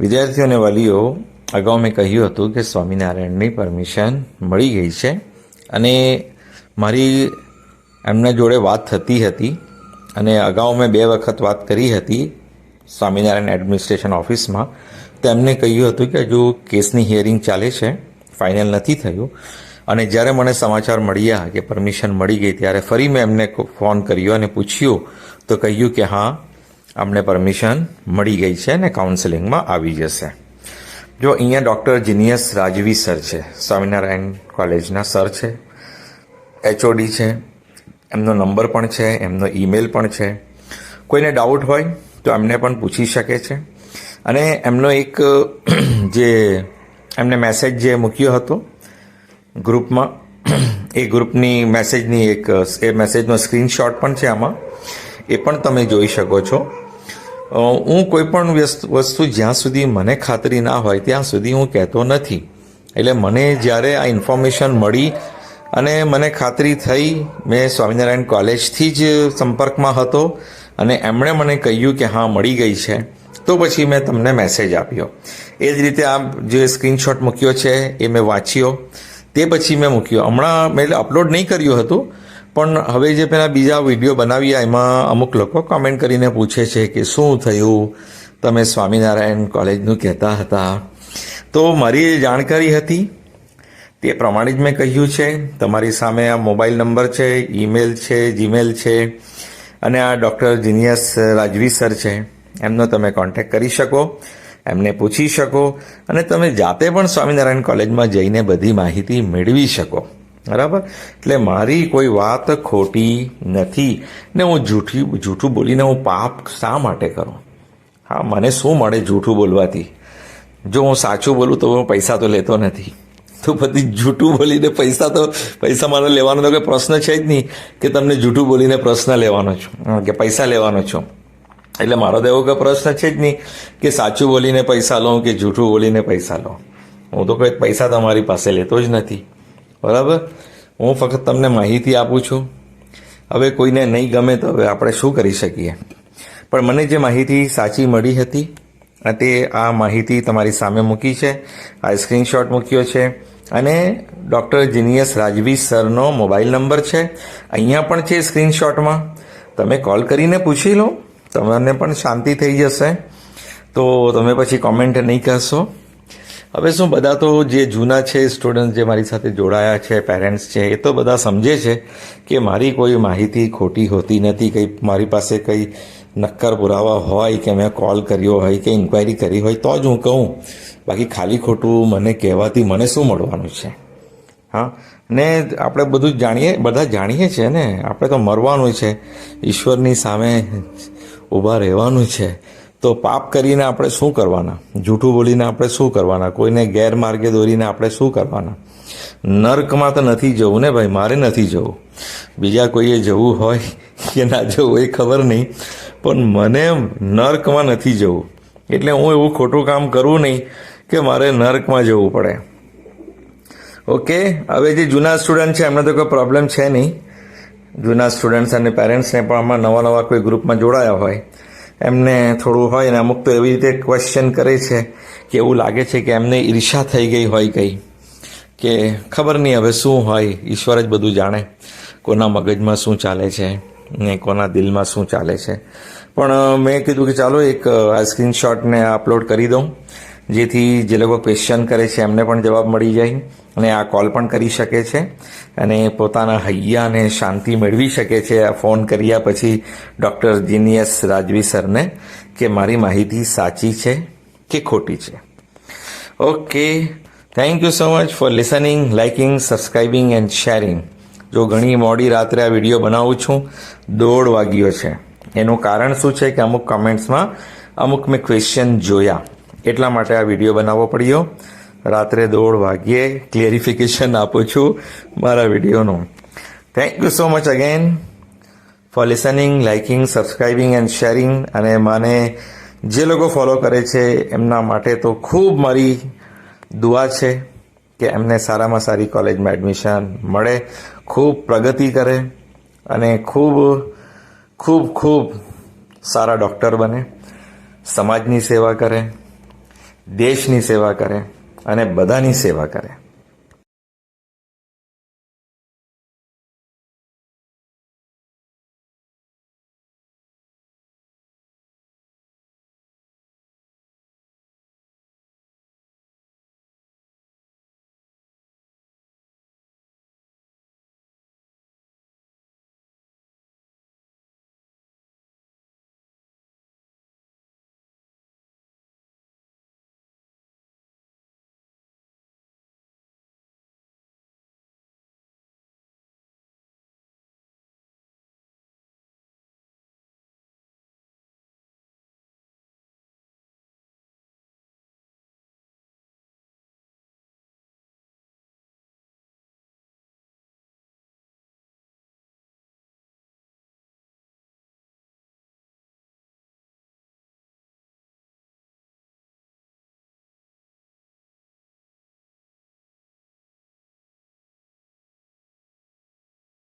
વિદ્યાર્થીઓ અને વાલીઓ અગાઉ મેં કહ્યું હતું કે સ્વામિનારાયણની પરમિશન મળી ગઈ છે અને મારી એમના જોડે વાત થતી હતી અને અગાઉ મેં બે વખત વાત કરી હતી સ્વામિનારાયણ એડમિનિસ્ટ્રેશન ઓફિસમાં. તેમને કહ્યું હતું કે હજુ કેસની હિયરિંગ ચાલે છે, ફાઇનલ નથી થયું. અને જ્યારે મને સમાચાર મળ્યા કે પરમિશન મળી ગઈ, ત્યારે ફરી મેં એમને ફોન કર્યો અને પૂછ્યું. તો કહ્યું કે હા અમને પરમિશન મળી ગઈ છે અને કાઉન્સેલિંગમાં આવી જશે. જો અહીંયા ડૉક્ટર જીનિયસ રાજવી સર છે, સ્વામિનારાયણ કોલેજના સર છે, એચઓડી છે, એમનો નંબર પણ છે, એમનો ઈમેલ પણ છે. કોઈને ડાઉટ હોય તો એમને પણ પૂછી શકે છે. અને એમનો એક જે એમને મેસેજ જે મૂક્યો હતો ગ્રુપમાં, એ ગ્રુપની મેસેજની એક, એ મેસેજનો સ્ક્રીનશોટ પણ છે આમાં. એ પણ તમે જોઈ શકો છો. હું કોઈ પણ વ્યસ્ત- વસ્તુ જ્યાં સુધી મને ખાતરી ના હોય ત્યાં સુધી હું કહેતો નથી. એટલે મને જ્યારે આ ઇન્ફોર્મેશન મળી અને મને ખાતરી થઈ, મેં સ્વામિનારાયણ કોલેજથી જ સંપર્કમાં હતો અને એમણે મને કહ્યું કે હા, મળી ગઈ છે, તો પછી મેં તમને મેસેજ આપ્યો. એ જ રીતે આ જે સ્ક્રીનશોટ મૂક્યો છે એ મેં વાંચ્યો. તે પછી મેં મૂક્યો. હમણાં મેં અપલોડ નહીં કર્યું હતું પણ હવે જે પેલા બીજા વીડિયો બનાવ્યા, એમાં અમુક લોકો કોમેન્ટ કરીને પૂછે છે કે શું થયું? તમે સ્વામિનારાયણ કોલેજનું કહેતા હતા. તો મારી જાણકારી હતી. તે પ્રમાણે જ મેં કહ્યું છે. તમારી સામે આ મોબાઈલ નંબર છે ઈમેલ છે જીમેલ છે અને આ ડૉક્ટર જીનિયસ રાજવી સર છે. એમનો તમે કોન્ટેક કરી શકો, એમને પૂછી શકો અને તમે જાતે પણ સ્વામિનારાયણ કોલેજમાં જઈને બધી માહિતી મેળવી શકો. બરાબર? એટલે મારી કોઈ વાત ખોટી નથી. ને હું જૂઠી, જૂઠું બોલીને હું પાપ શા માટે કરું? હા, મને શું મળે જૂઠું બોલવાથી? જો હું સાચું બોલું તો હું પૈસા તો લેતો નથી. તો બધી જૂઠું બોલીને પૈસા તો, પૈસા મારે લેવાનો તો કોઈ પ્રશ્ન છે જ નહીં કે તમને જૂઠું બોલીને પ્રશ્ન લેવાનો છું કે પૈસા લેવાનો છું. એટલે મારો તો એવો કોઈ પ્રશ્ન છે જ નહીં કે સાચું બોલીને પૈસા લઉં કે જૂઠું બોલીને પૈસા લઉં હું તો કોઈ પૈસા તમારી પાસે લેતો જ નથી. બરાબર? હું ફક્ત તમને માહિતી આપું છું. હવે કોઈને નહીં ગમે તો હવે આપણે શું કરી શકીએ? પણ મને જે માહિતી સાચી મળી હતી તે આ માહિતી તમારી સામે મૂકી છે, આ સ્ક્રીનશોટ મૂક્યો છે, અને ડૉક્ટર જીનિયસ રાજવી સરનો મોબાઈલ નંબર છે. અહીંયા પણ છે સ્ક્રીનશોટમાં તમે કોલ કરીને પૂછી લો, તમને પણ શાંતિ થઈ જશે. તો તમે પછી કોમેન્ટ નહીં કરશો. હવે શું, બધા તો જે જૂના છે સ્ટુડન્ટ જે મારી સાથે જોડાયા છે પેરેન્ટ્સ છે, એ તો બધા સમજે છે કે મારી કોઈ માહિતી ખોટી હોતી નથી, કંઈ મારી પાસે કંઈ નક્કર પુરાવા હોય કે મેં કોલ કર્યો હોય કે ઇન્ક્વાયરી કરી હોય, તો જ હું કહું. બાકી ખાલી ખોટું મને કહેવાથી મને શું મળવાનું છે? હા? ને આપણે બધું જ જાણીએ, બધા જાણીએ છીએ ને, આપણે તો મરવાનું છે. ઈશ્વરની સામે ઊભા રહેવાનું છે. તો પાપ કરીને આપણે શું કરવાના? જૂઠું બોલીને આપણે શું કરવાના? કોઈને ગેરમાર્ગે દોરીને આપણે શું કરવાના? નર્કમાં તો નથી જવું ને ભાઈ, મારે નથી જવું. બીજા કોઈએ જવું હોય કે ના જવું એ ખબર નહીં, પણ મને નર્કમાં નથી જવું. એટલે હું એવું ખોટું કામ કરું નહીં કે મારે નર્કમાં જવું પડે. ઓકે? હવે જે જૂના સ્ટુડન્ટ છે, એમને તો કોઈ પ્રોબ્લેમ છે નહીં. જૂના સ્ટુડન્ટ્સ અને પેરેન્ટ્સને પણ આમાં નવા નવા કોઈ ગ્રુપમાં જોડાયા હોય. એમને થોડું હોય ને અમુક તો એવી રીતે ક્વેશ્ચન કરે છે કે એવું લાગે છે કે એમને ઈર્ષા થઈ ગઈ હોય કંઈ. કે ખબર નહીં હવે શું હોય, ઈશ્વર જ બધું જાણે કોના મગજમાં શું ચાલે છે ને કોના દિલમાં શું ચાલે છે. પણ મેં કીધું કે ચાલો એક આ સ્ક્રીનશોટને અપલોડ કરી દઉં. જેથી જે લોકો ક્વેશ્ચન કરે છે, એમને પણ જવાબ મળી જાય અને આ કોલ પણ કરી શકે છે. અને પોતાના હૈયાને શાંતિ મેળવી શકે છે. આ ફોન કર્યા પછી ડૉક્ટર જીનિયસ રાજવી સરને કે મારી માહિતી સાચી છે કે ખોટી છે. Okay thank you so much for listening liking subscribing and sharing જો ઘણી મોડી રાત્રે આ વીડિયો બનાવું છું, દોઢ વાગ્યો છે. એનું કારણ શું છે કે અમુક કમેન્ટ્સમાં અમુક મેં ક્વેશ્ચન જોયા. એટલા માટે આ વીડિયો બનાવવો પડ્યો. રાત્રે દોઢ વાગ્યે ક્લેરિફિકેશન આપું છું મારા વિડીયોનું. Thank you so much again for listening liking subscribing and sharing અને મને જે લોકો ફોલો કરે છે, એમના માટે તો ખૂબ મારી દુઆ છે કે એમને સારામાં સારી કોલેજમાં એડમિશન મળે, ખૂબ પ્રગતિ કરે અને ખૂબ ખૂબ ખૂબ સારા ડૉક્ટર બને, સમાજની સેવા કરે. દેશની સેવા કરે અને બધાની સેવા કરે.